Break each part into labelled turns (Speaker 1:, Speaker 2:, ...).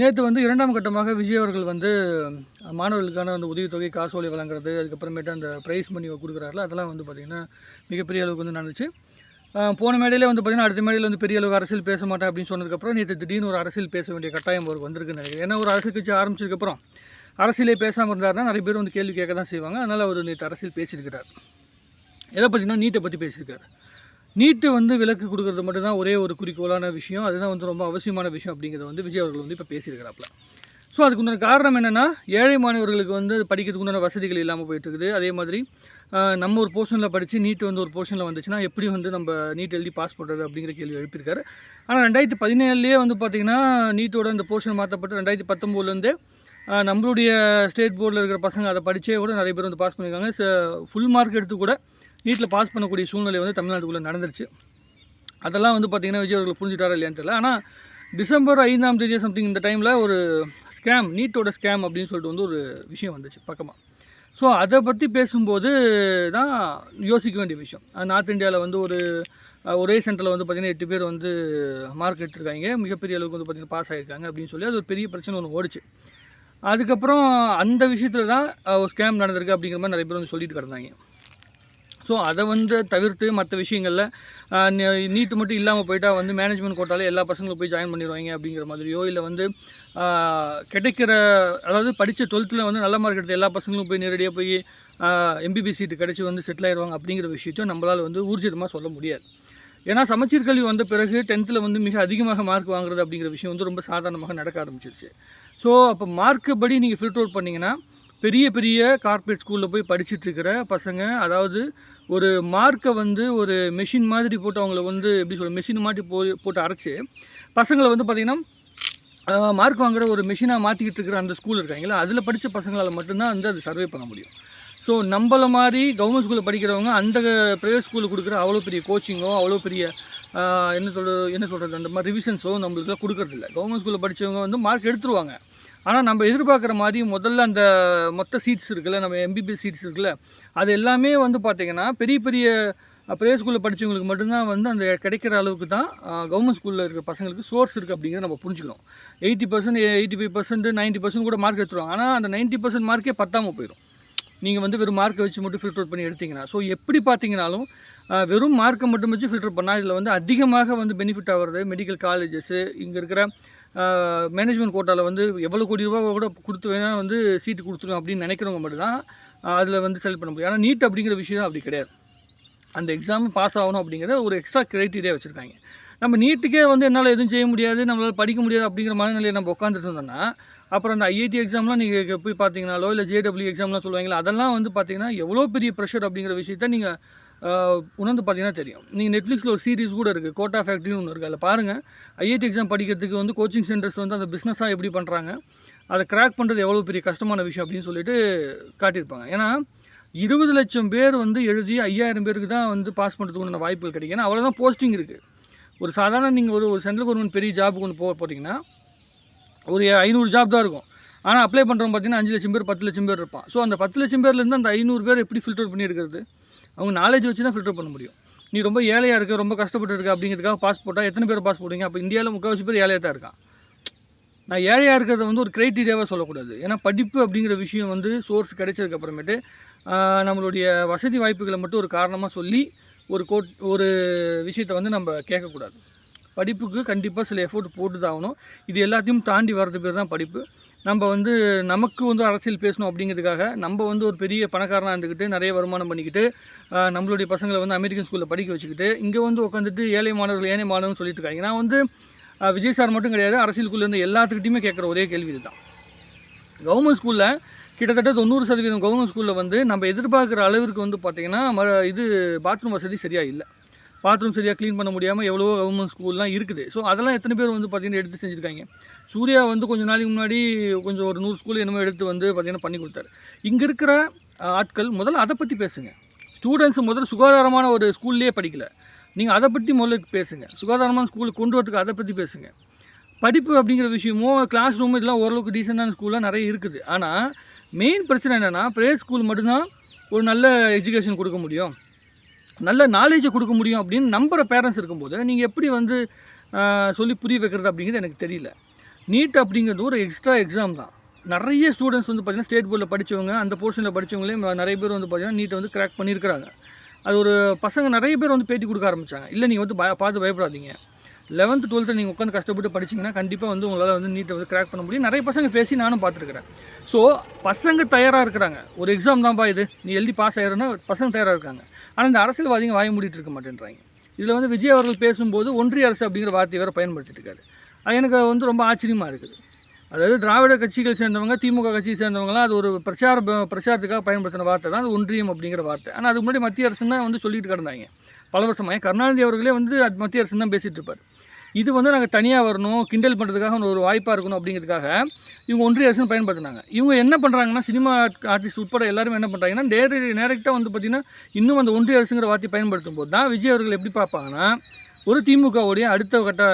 Speaker 1: நேற்று வந்து இரண்டாம் கட்டமாக விஜய் அவர்கள் வந்து மாணவர்களுக்கான அந்த உதவித்தொகை காசோலை வழங்குறது அதுக்கப்புறமேட்டு அந்த ப்ரைஸ் மணி கொடுக்குறாருல அதெல்லாம் வந்து பார்த்திங்கன்னா மிகப்பெரிய அளவுக்கு வந்து நடந்துச்சு. போன மேடையில் வந்து பார்த்திங்கன்னா அடுத்த மேடையில் வந்து பெரிய அளவுக்கு அரசியல் பேச மாட்டேன் அப்படின்னு சொன்னதுக்கப்புறம் நேற்று திடீர்னு ஒரு அரசியல் பேச வேண்டிய கட்டாயம் அவருக்கு வந்திருக்குன்னு நினைக்கிறேன். ஏன்னா ஒரு அரசியல் கட்சி ஆரம்பிச்சதுக்கப்புறம் அரசியலே பேசாமல் இருந்தாருன்னா நிறைய பேர் வந்து கேள்வி கேட்க தான் செய்வாங்க. அதனால் அவர் நேற்று அரசியல் பேசியிருக்கிறார். எதை பற்றினா நீட்டை பற்றி பேசியிருக்காரு. நீட்டு வந்து விலக்கு கொடுக்கறது மட்டும்தான் ஒரே ஒரு குறிக்கோளான விஷயம். அதுதான் வந்து ரொம்ப அவசியமான விஷயம் அப்படிங்கிறத வந்து விஜய் அவர்கள் வந்து இப்போ பேசியிருக்கிறாப்புல. ஸோ அதுக்கு உண்டான காரணம் என்னென்னா ஏழை மாணவர்களுக்கு வந்து படிக்கிறதுக்கு உண்டான வசதிகள் இல்லாமல் போயிட்டுருக்குது. அதே மாதிரி நம்ம ஒரு போர்ஷனில் படித்து நீட் வந்து ஒரு போர்ஷனில் வந்துச்சுன்னா எப்படி வந்து நம்ம நீட் எழுதி பாஸ் பண்ணுறது அப்படிங்கிற கேள்வி எழுப்பியிருக்காரு. ஆனால் ரெண்டாயிரத்தி பதினேழுலேயே வந்து பார்த்திங்கன்னா நீட்டோட இந்த போர்ஷன் மாற்றப்பட்டு ரெண்டாயிரத்தி பத்தொம்போதுலேருந்து நம்மளுடைய ஸ்டேட் போர்டில் இருக்கிற பசங்க அதை படித்தே கூட நிறைய பேர் வந்து பாஸ் பண்ணியிருக்காங்க. ஃபுல் மார்க் எடுத்து கூட நீட்டில் பாஸ் பண்ணக்கூடிய சூழ்நிலை வந்து தமிழ்நாட்டுக்குள்ளே நடந்துருச்சு. அதெல்லாம் வந்து பார்த்திங்கன்னா விஜய் அவர்கள் புரிஞ்சுட்டாரா இல்லையான்னு தெரியல. ஆனால் டிசம்பர் ஐந்தாம் தேதி சம்திங் இந்த டைமில் ஒரு ஸ்கேம் நீட்டோட ஸ்கேம் அப்படின்னு சொல்லிட்டு வந்து ஒரு விஷயம் வந்துச்சு பக்கமாக ஸோ அதை பற்றி பேசும்போது தான் யோசிக்க வேண்டிய விஷயம். நார்த் இந்தியாவில் வந்து ஒரு ஒரே சென்டரில் வந்து பார்த்திங்கன்னா எட்டு பேர் வந்து மார்க் எடுத்திருக்காங்க. மிகப்பெரிய அளவுக்கு வந்து பார்த்திங்கன்னா பாஸ் ஆகிருக்காங்க அப்படின்னு சொல்லி அது ஒரு பெரிய பிரச்சனை ஒன்று ஓடிச்சு. அதுக்கப்புறம் அந்த விஷயத்தில் தான் ஒரு ஸ்கேம் நடந்திருக்கு அப்படிங்கிற மாதிரி நிறைய பேர் வந்து சொல்லிட்டு கிடந்தாங்க. ஸோ அதை வந்து தவிர்த்து மற்ற விஷயங்களில் நீட்டு மட்டும் இல்லாமல் போயிட்டால் வந்து மேனேஜ்மெண்ட் கோட்டாலே எல்லா பசங்களும் போய் ஜாயின் பண்ணிடுவாங்க அப்படிங்கிற மாதிரியோ இல்லை வந்து கிடைக்கிற அதாவது படித்த டுவெல்த்தில் வந்து நல்ல மார்க் எடுத்த எல்லா பசங்களும் போய் நேரடியாக போய் எம்பிபி சீட்டு கிடச்சி வந்து செட்டில் ஆயிடுவாங்க அப்படிங்கிற விஷயத்தையும் நம்மளால் வந்து ஊர்ஜிதமாக சொல்ல முடியாது. ஏன்னா சமச்சீர் கல்வி வந்த பிறகு டென்த்தில் வந்து மிக அதிகமாக மார்க் வாங்குறது அப்படிங்கிற விஷயம் வந்து ரொம்ப சாதாரணமாக நடக்க ஆரம்பிச்சிருச்சு. ஸோ அப்போ மார்க்கு படி நீங்கள் ஃபில்டர் அவுட் பண்ணிங்கன்னா பெரிய பெரிய கார்ப்பரேட் ஸ்கூலில் போய் படிச்சுட்டு இருக்கிற பசங்க அதாவது ஒரு மார்க்கை வந்து ஒரு மெஷின் மாதிரி போட்டு அவங்கள வந்து எப்படி சொல்ல மெஷின் மாட்டி போ போட்டு அரைச்சி பசங்களை வந்து பார்த்திங்கன்னா மார்க் வாங்குற ஒரு மெஷினாக மாற்றிக்கிட்டு இருக்கிற அந்த ஸ்கூல் இருக்காங்களா அதில் படித்த பசங்களால் மட்டும்தான் வந்து அது சர்வே பண்ண முடியும். ஸோ நம்மள மாதிரி கவர்மெண்ட் ஸ்கூலில் படிக்கிறவங்க அந்த ப்ரைவேட் ஸ்கூலில் கொடுக்குற அவ்வளோ பெரிய கோச்சிங்கோ அவ்வளோ பெரிய என்ன சொல்கிறது என்ன சொல்கிறது அந்த மாதிரி ரிவிஷன்ஸோ நம்மளுக்குலாம் கொடுக்கறதில்ல. கவர்மெண்ட் ஸ்கூலில் படித்தவங்க வந்து மார்க் எடுத்துருவாங்க. ஆனால் நம்ம எதிர்பார்க்குற மாதிரி முதல்ல அந்த மொத்த சீட்ஸ் இருக்குல்ல நம்ம எம்பிபிஎஸ் சீட்ஸ் இருக்குல்ல அது எல்லாமே வந்து பார்த்திங்கன்னா பெரிய பெரிய ப்ரைவேட் ஸ்கூலில் படித்தவங்களுக்கு மட்டும்தான் வந்து அந்த கிடைக்கிற அளவுக்கு தான் கவர்மெண்ட் ஸ்கூலில் இருக்கிற பசங்களுக்கு சோர்ஸ் இருக்குது அப்படிங்கிறத நம்ம புரிஞ்சுக்கணும். Eighty percent eighty five percent ninety percent கூட மார்க் எடுத்துருவாங்க. ஆனால் அந்த நைன்ட்டி பர்சன்ட் மார்க்கே பத்தாமல் போயிடும் நீங்கள் வந்து வெறும் மார்க்கை வச்சு மட்டும் ஃபில்டர் பண்ணி எடுத்தீங்கன்னா ஸோ எப்படி பார்த்தீங்கனாலும் வெறும் மார்க்கை மட்டும் வச்சு ஃபில்டர் பண்ணால் இதில் வந்து அதிகமாக வந்து பெனிஃபிட் ஆகிறது மெடிக்கல் காலேஜஸ்ஸு இங்கே இருக்கிற மேனேஜ்மெண்ட் கோட்டாவில் வந்து எவ்வளோ கோடி ரூபா கூட கொடுத்து வேணால் வந்து சீட்டு கொடுத்துரும் அப்படின்னு நினைக்கிறவங்க மட்டும்தான் அதில் வந்து செலக்ட் பண்ண முடியும். ஆனால் நீட் அப்படிங்கிற விஷயம் அப்படி கிடையாது. அந்த எக்ஸாம் பாஸ் ஆகணும் அப்படிங்கிறத ஒரு எக்ஸ்ட்ரா கிரைட்டீரியா வச்சுருக்காங்க. நம்ம நீட்டுக்கே வந்து என்னால் எதுவும் செய்ய முடியாது நம்மளால் படிக்க முடியாது அப்படிங்கிற மனநிலையை நம்ம உட்காந்துட்டு இருந்தோம்னா அப்புறம் அந்த ஐஐடி எக்ஸாம்லாம் நீங்கள் போய் பார்த்தீங்கனாலோ இல்லை ஜேடபிள்யூ எக்ஸாம்லாம் சொல்லுவாங்களா அதெல்லாம் வந்து பார்த்தீங்கன்னா எவ்வளோ பெரிய ப்ரெஷர் அப்படிங்கிற விஷயத்த நீங்கள் உணர்ந்து பார்த்தீங்கன்னா தெரியும். நீங்கள் நெட்ஃப்ளிக்ஸில் ஒரு சீரிஸ் கூட இருக்குது கோட்டா ஃபேக்ட்ரின்னு ஒன்று இருக்குது அதில் பாருங்கள் ஐஐடி எக்ஸாம் படிக்கிறதுக்கு வந்து கோச்சிங் சென்டர்ஸ் வந்து அந்த பிஸ்னஸாக எப்படி பண்ணுறாங்க அதை கிராக் பண்ணுறது எவ்வளோ பெரிய கஷ்டமான விஷயம் அப்படின்னு சொல்லிட்டு காட்டியிருப்பாங்க. ஏன்னா இருபது லட்சம் பேர் வந்து எழுதி ஐயாயிரம் பேருக்கு தான் வந்து பாஸ் பண்ணுறதுக்கு வாய்ப்புகள் கிடைக்கும். ஏன்னா அவ்வளோதான் போஸ்டிங் இருக்குது ஒரு சாதாரண நீங்கள் ஒரு ஒரு சென்ட்ரல் கவர்மெண்ட் பெரிய ஜாபுக்கு ஒன்று போக போட்டிங்கன்னா ஒரு ஐநூறு ஜாப் தான் இருக்கும். ஆனால் அப்ளை பண்ணுறவங்க பார்த்தீங்கன்னா அஞ்சு லட்சம் பேர் பத்து லட்சம் பேர் இருப்பான். ஸோ அந்த பத்து லட்சம் பேர்லேருந்து அந்த ஐநூறு பேர் எப்படி ஃபில்டர் பண்ணி எடுக்கிறது? அவங்க நாலேஜ் வச்சு தான் ஃபில்டர் பண்ண முடியும். நீ ரொம்ப ஏழையாக இருக்க ரொம்ப கஷ்டப்பட்டு இருக்க அப்படிங்கிறதுக்காக பாஸ் போட்டால் எத்தனை பேர் பாஸ் போடுவீங்க? அப்போ இந்தியாவில் முக்கால்வாசி பேர் ஏழையாக தான் இருக்கான். நான் ஏழையாக இருக்கிறத வந்து ஒரு க்ரைட்டீரியாவாக சொல்லக்கூடாது. ஏன்னா படிப்பு அப்படிங்கிற விஷயம் வந்து சோர்ஸ் கிடைச்சதுக்கப்புறமேட்டு நம்மளுடைய வசதி வாய்ப்புகளை மட்டும் ஒரு காரணமாக சொல்லி ஒரு கோட் ஒரு விஷயத்தை வந்து நம்ம கேட்கக்கூடாது. படிப்புக்கு கண்டிப்பாக சில எஃபோர்ட் போட்டு தான் ஆகணும். இது எல்லாத்தையும் தாண்டி வர்றது பேர் தான் படிப்பு. நம்ம வந்து நமக்கு வந்து அரசியல் பேசணும் அப்படிங்கிறதுக்காக நம்ம வந்து ஒரு பெரிய பணக்காரனாக இருந்துக்கிட்டு நிறைய வருமானம் பண்ணிக்கிட்டு நம்மளுடைய பசங்களை வந்து அமெரிக்கன் ஸ்கூலில் படிக்க வச்சுக்கிட்டு இங்கே வந்து உட்காந்துட்டு ஏழை மாணவர்கள் ஏழை மாணவர்கள் சொல்லிட்டு இருக்காங்க. நான் வந்து விஜய் சார் மட்டும் கிடையாது அரசியலுக்குள்ளேருந்து எல்லாத்துக்கிட்டையுமே கேட்குற ஒரே கேள்வி இதுதான் கவர்மெண்ட் ஸ்கூலில் கிட்டத்தட்ட தொண்ணூறு சதவீதம் கவர்மெண்ட் ஸ்கூலில் வந்து நம்ம எதிர்பார்க்குற அளவிற்கு வந்து பார்த்திங்கன்னா இது பாத்ரூம் வசதி சரியாக இல்லை. பாத்ரூம் சரியாக க்ளீன் பண்ண முடியாமல் எவ்வளோ கவர்மெண்ட் ஸ்கூல்லாம் இருக்குது. ஸோ அதெல்லாம் எத்தனை பேர் வந்து பார்த்திங்கன்னா எடுத்து செஞ்சுருக்காங்க. சூர்யா வந்து கொஞ்சம் நாளைக்கு முன்னாடி கொஞ்சம் ஒரு நூறு ஸ்கூல் என்னமோ எடுத்து வந்து பார்த்திங்கன்னா பண்ணி கொடுத்தாரு. இங்கே இருக்கிற ஆட்கள் முதல்ல அதை பற்றி பேசுங்க. ஸ்டூடெண்ட்ஸ் முதல்ல சுகாதாரமான ஒரு ஸ்கூல்லேயே படிக்கல. நீங்கள் அதை பற்றி முதல்ல பேசுங்க. சுகாதாரமான ஸ்கூலுக்கு கொண்டு வரதுக்கு அதை பற்றி பேசுங்க. படிப்பு அப்படிங்கிற விஷயமும் கிளாஸ் ரூம் இதெல்லாம் ஓரளவுக்கு டீசெண்டான ஸ்கூல்லாம் நிறைய இருக்குது. ஆனால் மெயின் பிரச்சனை என்னென்னா ப்ரைவேட் ஸ்கூல் மட்டும்தான் ஒரு நல்ல எஜுகேஷன் கொடுக்க முடியும். நல்ல நாலேஜை கொடுக்க முடியும் அப்படின்னு நம்புகிற பேரண்ட்ஸ் இருக்கும்போது நீங்கள் எப்படி வந்து சொல்லி புரிய வைக்கிறது அப்படிங்கிறது எனக்கு தெரியல. நீட் அப்படிங்கிறது ஒரு எக்ஸ்ட்ரா எக்ஸாம் தான். நிறைய ஸ்டூடெண்ட்ஸ் வந்து பார்த்திங்கன்னா ஸ்டேட் போர்டில் படித்தவங்க அந்த போர்ஷனில் படித்தவங்களே நிறைய பேர் வந்து பார்த்திங்கன்னா நீட்டை வந்து கிராக் பண்ணியிருக்கிறாங்க அது ஒரு பசங்க நிறைய பேர் வந்து பேட்டி கொடுக்க ஆரம்பித்தாங்க இல்லை நீங்கள் வந்து பய பார்த்து பயப்படாதீங்க. லெவன்த்து டுவெல்த்து நீங்கள் உட்காந்து கஷ்டப்பட்டு படிச்சிங்கன்னா கண்டிப்பாக வந்து உங்களால் வந்து நீட்டை வந்து கிராக் பண்ண முடியும். நிறைய பசங்க பேசி நானும் பார்த்துருக்குறேன். ஸோ பசங்க தயாராக இருக்கிறாங்க. ஒரு எக்ஸாம் தான்ப்பா இது. நீ எழுதி பாஸ் ஆயிருன்னா பசங்க தயாராக இருக்காங்க. ஆனால் இந்த அரசியல்வாதிங்க வாய மூடிட்டு இருக்க மாட்டேன்றாங்க. இதில் வந்து விஜய் அவர்கள் பேசும்போது ஒன்றிய அரசு அப்படிங்கிற வார்த்தையை வேறு பயன்படுத்திட்டு இருக்காரு. அது எனக்கு வந்து ரொம்ப ஆச்சரியமாக இருக்குது. அதாவது திராவிட கட்சிகள் சேர்ந்தவங்க திமுக கட்சியை சேர்ந்தவங்களாம் அது ஒரு பிரச்சார பிரச்சாரத்துக்காக பயன்படுத்தின வார்த்தை தான். அது ஒன்றியம் அப்படிங்கிற வார்த்தை. ஆனால் அதுக்கு முன்னாடி மத்திய அரசு தான் வந்து சொல்லிட்டு கிடந்தாங்க. பல வருஷமாக கருணாநிதி அவர்களே வந்து அது மத்திய அரசு தான் பேசிகிட்டு இருப்பார். இது வந்து நாங்கள் தனியாக வரணும் கிண்டல் பண்ணுறதுக்காக ஒரு வாய்ப்பாக இருக்கணும் அப்படிங்கிறதுக்காக இவங்க ஒன்றிய அரசுன்னு பயன்படுத்தினாங்க. இவங்க என்ன பண்ணுறாங்கன்னா சினிமா ஆர்டிஸ்ட் உட்பட எல்லாரும் என்ன பண்ணுறாங்கன்னா நேர நேரக்டாக வந்து பார்த்திங்கன்னா இன்னும் அந்த ஒன்றிய அரசுங்கிற வார்த்தை பயன்படுத்தும் போது தான் விஜய் அவர்கள் எப்படி பார்ப்பாங்கன்னா ஒரு திமுகவுடைய அடுத்த கட்ட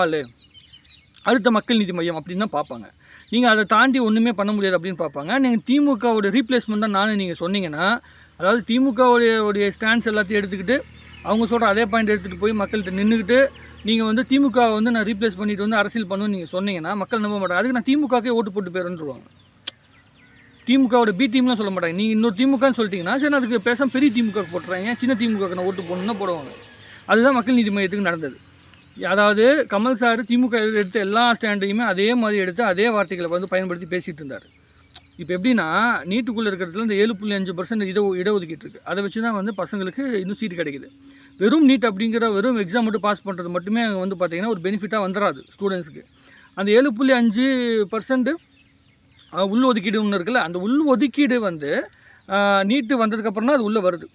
Speaker 1: ஆள் அடுத்த மக்கள் நீதி மையம் அப்படின்னு தான் பார்ப்பாங்க. நீங்கள் அதை தாண்டி ஒன்றுமே பண்ண முடியாது அப்படின்னு பார்ப்பாங்க. நீங்கள் திமுகவுடைய ரீப்ளேஸ்மெண்ட் தான் நான் நீங்கள் சொன்னீங்கன்னா அதாவது திமுகவுடைய உடைய ஸ்டாண்ட்ஸ் எல்லாத்தையும் எடுத்துக்கிட்டு அவங்க சொல்கிற அதே பாயிண்ட் எடுத்துகிட்டு போய் மக்கள்கிட்ட நின்றுக்கிட்டு நீங்கள் வந்து திமுக வந்து நான் ரீப்ளேஸ் பண்ணிட்டு வந்து அரசியல் பண்ணுன்னு நீங்கள் சொன்னீங்கன்னா மக்கள் நம்ப மாட்டாங்க. அதுக்கு நான் திமுகக்கே ஓட்டு போட்டு போயிருந்துருவாங்க திமுகவோட பி டீம்லாம் சொல்ல மாட்டாங்க. நீங்கள் இன்னொரு திமுகன்னு சொல்லிட்டீங்கன்னா சரி அதுக்கு பேசாம பெரிய திமுக போட்டுறாங்க சின்ன திமுக நான் ஓட்டு போடணும்னா போடுவாங்க. அதுதான் மக்கள் நீதி மையத்துக்கு நடந்தது. அதாவது கமல் சார் திமுக எடுத்த எல்லா ஸ்டாண்டையுமே அதே மாதிரி எடுத்து அதே வார்த்தைகளை வந்து பயன்படுத்தி பேசிகிட்டு இருந்தார். இப்போ எப்படின்னா நீட்டுக்குள்ளே இருக்கிறதுல இந்த ஏழு புள்ளி அஞ்சு பர்சன்ட் இட இடஒதுக்கீட்டு இருக்குது அதை வச்சு தான் வந்து பசங்களுக்கு இன்னும் சீட் கிடைக்குது. வெறும் நீட் அப்படிங்கிற வெறும் எக்ஸாம் மட்டும் பாஸ் பண்ணுறது மட்டுமே அங்கே வந்து பார்த்திங்கன்னா ஒரு பெனிஃபிட்டாக வந்துடாது ஸ்டூடெண்ட்ஸுக்கு அந்த ஏழு புள்ளி அஞ்சு பர்சன்ட்டு உள் ஒதுக்கீடு ஒன்று இருக்குல்ல அந்த உள் ஒதுக்கீடு வந்து நீட்டு வந்ததுக்கப்புறம் தான் அது உள்ளே வருது.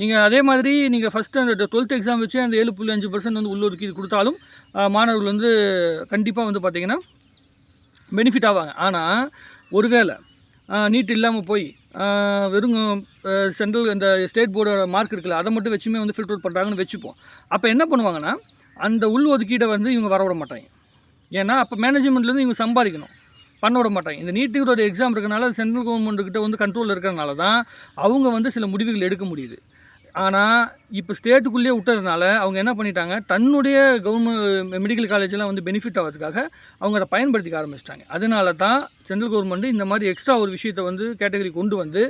Speaker 1: நீங்கள் அதே மாதிரி நீங்கள் ஃபஸ்ட்டு அந்த டுவெல்த் எக்ஸாம் வச்சு அந்த ஏழு புள்ளி அஞ்சு பர்சன்ட் வந்து உள் ஒதுக்கீடு கொடுத்தாலும் மாணவர்கள் வந்து கண்டிப்பாக வந்து பார்த்திங்கன்னா பெனிஃபிட் ஆவாங்க. ஆனால் ஒருவேளை நீட் இல்லாமல் போய் வெறும் சென்ட்ரல் இந்த ஸ்டேட் போர்டோட மார்க் இருக்குல்ல அதை மட்டும் வச்சுமே வந்து ஃபில்டர் பண்ணுறாங்கன்னு வச்சுப்போம். அப்போ என்ன பண்ணுவாங்கன்னா அந்த உள் ஒதுக்கீடை வந்து இவங்க வர விட மாட்டாங்க. ஏன்னா அப்போ மேனேஜ்மெண்ட்லேருந்து இவங்க சம்பாதிக்கணும். பண்ண விட மாட்டாங்க. இந்த நீட்டுக்கு ஒரு எக்ஸாம் இருக்கனால சென்ட்ரல் கவர்மெண்ட்டுக்கிட்ட வந்து கண்ட்ரோலில் இருக்கிறனால தான் அவங்க வந்து சில முடிவுகள் எடுக்க முடியுது. ஆனால் இப்போ ஸ்டேட்டுக்குள்ளேயே விட்டதுனால அவங்க என்ன பண்ணிட்டாங்க தன்னுடைய கவர்மெண்ட் மெடிக்கல் காலேஜெலாம் வந்து பெனிஃபிட் ஆகிறதுக்காக அவங்க அதை பயன்படுத்திக்க ஆரம்பிச்சிட்டாங்க. அதனால தான் சென்ட்ரல் கவர்மெண்ட்டு இந்த மாதிரி எக்ஸ்ட்ரா ஒரு விஷயத்தை வந்து கேட்டகரி கொண்டு வந்து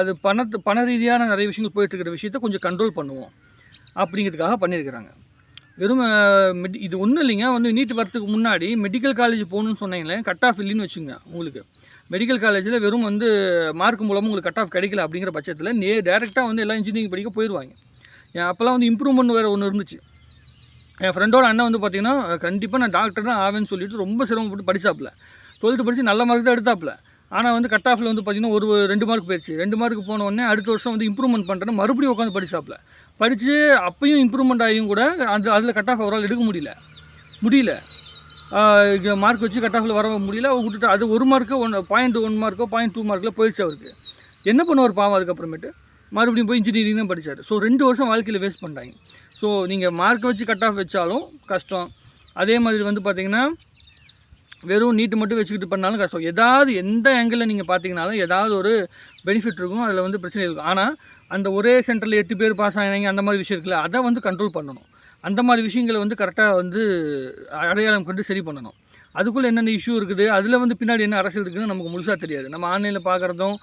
Speaker 1: அது பணத்து பண ரீதியான நிறைய விஷயங்கள் போயிட்டு இருக்கிற விஷயத்தை கொஞ்சம் கண்ட்ரோல் பண்ணுவோம். அப்படிங்கிறதுக்காக பண்ணியிருக்கிறாங்க. வெறும் மெடி இது ஒன்றும் இல்லைங்க. வந்து நீட் வரத்துக்கு முன்னாடி மெடிக்கல் காலேஜ் போகணுன்னு சொன்னீங்களே கட் ஆஃப் இல்லைன்னு வச்சுங்க உங்களுக்கு. மெடிக்கல் காலேஜில் வெறும் வந்து மார்க் மூலமாக உங்களுக்கு கட் ஆஃப் கிடைக்கல அப்படிங்கிற பட்சத்தில் நே டேரெக்டாக வந்து எல்லாம் இன்ஜினியரிங் படிக்க போயிடுவாங்க என் அப்போல்லாம் வந்து இம்ப்ரூவ்மெண்ட் வேறு ஒன்று இருந்துச்சு. என் ஃப்ரெண்டோட அண்ணன் வந்து பார்த்தீங்கன்னா கண்டிப்பாக நான் டாக்டர் தான் ஆவேன்னு சொல்லிட்டு ரொம்ப சிரமப்பட்டு படிச்சாப்புல. டுவெல்த்து படித்து நல்ல மார்க் தான் எடுத்தாப்புல. ஆனால் வந்து கட் ஆஃபில் வந்து பார்த்தீங்கன்னா ஒரு ரெண்டு மார்க் போயிடுச்சு ரெண்டு மார்க் போன உடனே அடுத்த வருஷம் வந்து இம்ப்ரூவ்மெண்ட் பண்ணுறேன்னு மறுபடியும் உட்காந்து படிச்சாப்புல. படித்து அப்பையும் இம்ப்ரூவ்மெண்ட் ஆகியும் கூட அந்த அதில் கட் ஆஃப் அவரால் எடுக்க முடியல. முடியல. மார்க் வச்சு கட் ஆஃபில் வர முடியல. அவர் விட்டுட்டு அது ஒரு மார்க்கோ ஒன் பாயிண்ட் ஒன் மார்க்கோ பாயிண்ட் டூ மார்க்கில் போயிடுச்சு அவருக்கு. என்ன பண்ணுவார் பாவம் அதுக்கப்புறமேட்டு? மறுபடியும் போய் இன்ஜினியரிங் தான் படித்தார் ஸோ ரெண்டு வருஷம் வாழ்க்கையில் வேஸ்ட் பண்ணுறாங்க ஸோ நீங்கள் மார்க் வச்சு கட் ஆஃப் வச்சாலும் கஷ்டம். அதே மாதிரி வந்து பார்த்திங்கன்னா வெறும் நீட்டு மட்டும் வச்சுக்கிட்டு பண்ணாலும் கஷ்டம். ஏதாவது எந்த ஆங்கிளில் நீங்கள் பார்த்தீங்கனாலும் ஏதாவது ஒரு பெனிஃபிட் இருக்கும். அதில் வந்து பிரச்சனை இருக்கும். ஆனால் அந்த ஒரே சென்டரில் எட்டு பேர் பாஸ் ஆகினாங்க அந்த மாதிரி விஷயம் இருக்குல்ல அதை வந்து கண்ட்ரோல் பண்ணணும். அந்த மாதிரி விஷயங்களை வந்து கரெக்டாக வந்து அடையாளம் கொண்டு சரி பண்ணணும். அதுக்குள்ளே என்னென்ன இஷ்யூ இருக்குது அதில் வந்து பின்னாடி என்ன அரசியல் இருக்குதுன்னு நமக்கு முழுசாக தெரியாது. நம்ம ஆன்லைனில் பார்க்குறதும்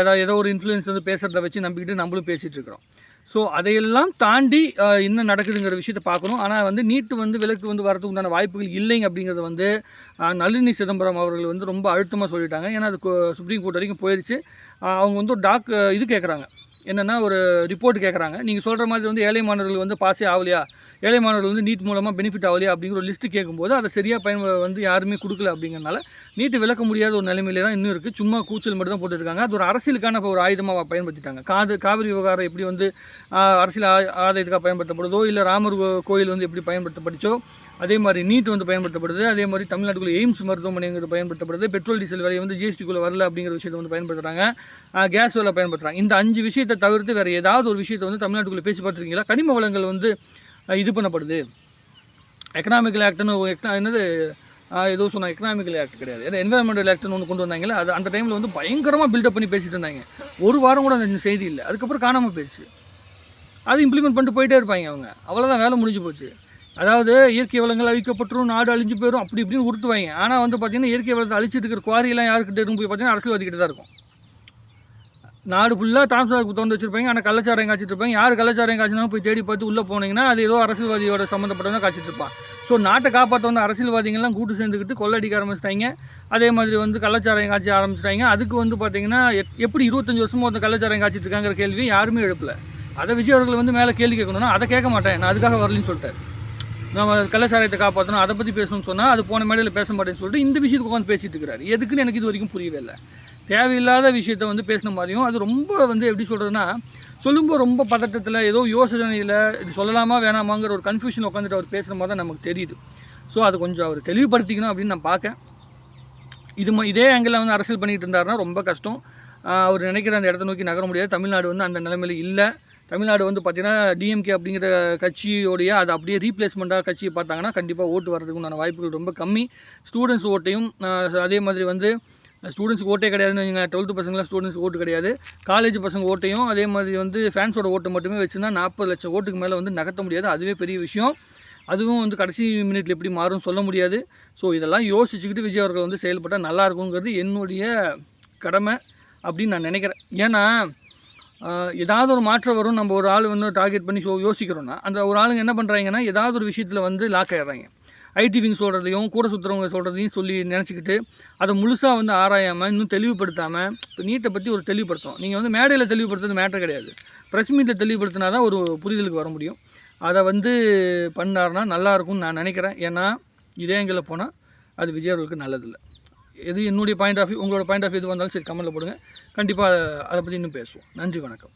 Speaker 1: ஏதாவது ஏதோ ஒரு இன்ஃப்ளூயன்ஸ் வந்து பேசுகிறத வச்சு நம்பிக்கிட்டு நம்மளும் பேசிகிட்டு இருக்கிறோம். ஸோ அதையெல்லாம் தாண்டி என்ன நடக்குதுங்கிற விஷயத்தை பார்க்கணும். ஆனால் வந்து நீட்டு வந்து விலக்கு வந்து வரதுக்கு உண்டான வாய்ப்புகள் இல்லைங்க அப்படிங்கிறத வந்து நளினி சிதம்பரம் அவர்கள் வந்து ரொம்ப அழுத்தமாக சொல்லிட்டாங்க. ஏன்னா அது சுப்ரீம் கோர்ட் வரைக்கும் போயிடுச்சு அவங்க வந்து ஒரு டாக் இது கேட்குறாங்க என்னென்னா ஒரு ரிப்போர்ட் கேட்குறாங்க நீங்கள் சொல்கிற மாதிரி வந்து ஏழை மாணவர்கள் வந்து பாஸே ஆகலையா? ஏழை மாணவர்கள் வந்து நீட் மூலமாக பெனிஃபிட் ஆகலையா அப்படிங்கிற ஒரு லிஸ்ட்டு கேட்கும்போது அதை சரியாக பயன் வந்து யாருமே கொடுக்கல அப்படிங்கிறனால நீட்டு விளக்க முடியாத ஒரு நிலைமையில தான் இன்னும் இருக்குது சும்மா கூச்சல் மட்டும் தான் போட்டுருக்காங்க அது ஒரு அரசியலுக்கான ஒரு ஆயுதமாக பயன்படுத்திட்டாங்க. காது காவிரி விவகாரம் எப்படி வந்து அரசியல் ஆ- ஆதாயத்துக்காக பயன்படுத்தப்படுதோ இல்லை ராமர் கோயில் வந்து எப்படி பயன்படுத்தப்பட்டுச்சோ அதே மாதிரி நீட் வந்து பயன்படுத்தப்படுது. அதே மாதிரி தமிழ்நாட்டுக்குள்ள எய்ம்ஸ் மருத்துவமனைங்கிறது பயன்படுத்தப்படுது. பெட்ரோல் டீசல் விலை வந்து ஜிஎஸ்டிக்குள்ளே வரல அப்படிங்கிற விஷயத்தை வந்து பயன்படுத்துகிறாங்க கேஸ் விலை பயன்படுத்துகிறாங்க இந்த அஞ்சு விஷயத்தை தவிர்த்து வேறு ஏதாவது ஒரு விஷயத்தை வந்து தமிழ்நாட்டுக்குள்ளே பேசி பார்த்துருக்கீங்களா? கனிம வளங்கள் வந்து இது பண்ணப்படுது. எக்கனாமிக்கல் ஆக்ட்னு என்னது? எதுவும் ஏதோ எக்கனாமிக்கல் ஆக்ட் கிடையாது. ஏன்னா என்வரன்மெண்டல் ஆக்ட்னு ஒன்று கொண்டு வந்தாங்களே அது அந்த டைமில் வந்து பயங்கரமாக பில்டப் பண்ணி பேசிட்டு இருந்தாங்க. ஒரு வாரம் கூட அந்த செய்தி இல்லை. அதுக்கப்புறம் காணாமல் போயிடுச்சு. அது இம்ப்ளிமெண்ட் பண்ணிட்டு போயிட்டே இருப்பாங்க அவங்க. அவ்வளோதான் வேலை முடிஞ்சு போச்சு. அதாவது இயற்கை வளங்கள் அழிக்கப்பட்டுரும் நாடு அழிஞ்சு போயிடும் அப்படி இப்படின்னு உருட்டுவாங்க. ஆனால் வந்து பார்த்திங்கன்னா இயற்கை வளத்தை அழிச்சிட்டு இருக்கிற குவாரியெல்லாம் யாருக்கிட்ட இருக்கும் போய் பார்த்தீங்கன்னா அரசியல்வாதிக்கிட்ட தான் இருக்கும். நாடு ஃபுல்லாக டான்ஸ் திறந்து வச்சிருப்பாங்க. ஆனால் கள்ளச்சாரம் காய்ச்சிட்டு இருப்பாங்க. யார் கள்ளச்சாரம் காய்ச்சினாலும் போய் தேடி பார்த்து உள்ளே போனீங்கன்னா அது ஏதோ அரசியல்வாதியோட சம்மந்தப்பட்டவங்க காய்ச்சிட்டு இருப்பான் ஸோ நாட்டை காப்பாற்ற வந்து அரசியல்வாதிகள்லாம் கூட்டு சேர்ந்துக்கிட்டு கொள்ளடிக்க ஆரம்பிச்சிட்டாங்க. அதே மாதிரி வந்து கள்ளச்சாரம் காய்ச்சி ஆரம்பிச்சிட்டாங்க. அதுக்கு வந்து பார்த்தீங்கன்னா எப்படி இருபத்தஞ்சி வருஷமாக வந்து கள்ளச்சாரம் காய்ச்சிட்டு இருக்காங்கிற கேள்வி யாருமே எழுப்பல. அதை விஜய் அவர்கள் வந்து மேலே கேள்வி கேட்கணும்னா அதை கேட்க மாட்டேன். நான் அதுக்காக வரலன்னு சொல்லிட்டாரு. நம்ம கள்ளச்சாராயத்தை காப்பாற்றணும் அதை பற்றி பேசணும்னு சொன்னால் அது போன மேடையில் பேச மாட்டேன்னு சொல்லிட்டு இந்த விஷயத்துக்கு உட்காந்து பேசிட்டு இருக்கிறாரு. எதுக்குன்னு எனக்கு இது வரைக்கும் புரியவே இல்லை. தேவையில்லாத விஷயத்த வந்து பேசின மாதிரியும் அது ரொம்ப வந்து எப்படி சொல்கிறதுனா சொல்லும்போது ரொம்ப பதட்டத்தில் ஏதோ யோசனையில் இது சொல்லலாமா வேணாமாங்கிற ஒரு கன்ஃபியூஷன் உட்காந்துட்டு அவர் பேசுகிற மாதிரி தான் நமக்கு தெரியுது. ஸோ அதை கொஞ்சம் அவர் தெளிவுபடுத்திக்கணும் அப்படின்னு நான் பார்க்கேன் இது ம- இதே ஆங்கிளில் வந்து அரசியல் பண்ணிகிட்டு இருந்தாருன்னா ரொம்ப கஷ்டம். அவர் நினைக்கிற அந்த இடத்த நோக்கி நகர முடியாது. தமிழ்நாடு வந்து அந்த நிலைமையில் இல்லை. தமிழ்நாடு வந்து பார்த்திங்கன்னா டிஎம்கே அப்படிங்கிற கட்சியோடைய அது அப்படியே ரீப்ளேஸ்மெண்ட்டாக கட்சியை பார்த்தாங்கன்னா கண்டிப்பாக ஓட்டு வரதுக்கு உண்டான வாய்ப்புகள் ரொம்ப கம்மி. ஸ்டூடெண்ட்ஸ் ஓட்டையும் அதே மாதிரி வந்து ஸ்டூடெண்ட்ஸ்க்கு ஓட்டே கிடையாதுன்னு வைங்க டுவெல்த்து பசங்களாம் ஸ்டூடெண்ட்ஸ் ஓட்டு கிடையாது. காலேஜ் பசங்க ஓட்டையும் அதே மாதிரி வந்து ஃபேன்ஸோட ஓட்டு மட்டுமே வச்சுருந்தா நாற்பது லட்சம் ஓட்டுக்கு மேலே வந்து நகர்த்த முடியாது. அதுவே பெரிய விஷயம். அதுவும் வந்து கடைசி மினிட்ல எப்படி மாறும் சொல்ல முடியாது. ஸோ இதெல்லாம் யோசிச்சுக்கிட்டு விஜய் அவர்கள் வந்து செயல்பட்டால் நல்லா இருக்குங்கிறது என்னுடைய கடமை அப்படின்னு நான் நினைக்கிறேன். ஏன்னா ஏதாவது ஒரு மாற்றம் வரும். நம்ம ஒரு ஆள் வந்து டார்கெட் பண்ணி யோசிக்கிறோன்னா அந்த ஒரு ஆளுங்க என்ன பண்ணுறாங்கன்னா ஏதாவது ஒரு விஷயத்தில் வந்து லாக் ஆகிடுறாங்க ஐடி விங் சொல்கிறதையும் கூட சுற்றுறவங்க சொல்கிறதையும் சொல்லி நினச்சிக்கிட்டு அதை முழுசாக வந்து ஆராயாமல் இன்னும் தெளிவுபடுத்தாமல் இப்போ நீட்டை பற்றி ஒரு தெளிவுபடுத்தணும். நீங்கள் வந்து மேடையில் தெளிவுபடுத்துறது மேட்டர் கிடையாது. ப்ரெஸ் மீட்டில் தெளிவுபடுத்தினா தான் ஒரு புரிதலுக்கு வர முடியும். அதை வந்து பண்ணாருன்னா நல்லாயிருக்கும்னு நான் நினைக்கிறேன். ஏன்னா இதே எங்களை போனால் அது விஜய் அவர்களுக்கு நல்லதில்லை. எது என்னுடைய பாயிண்ட் ஆஃப் வியூ உங்களோட பாயிண்ட் ஆஃப் வியூ எது வந்தாலும் சரி கமெண்ட்டில் போடுங்க. கண்டிப்பாக அதை பற்றி இன்னும் பேசுவோம். நன்றி வணக்கம்.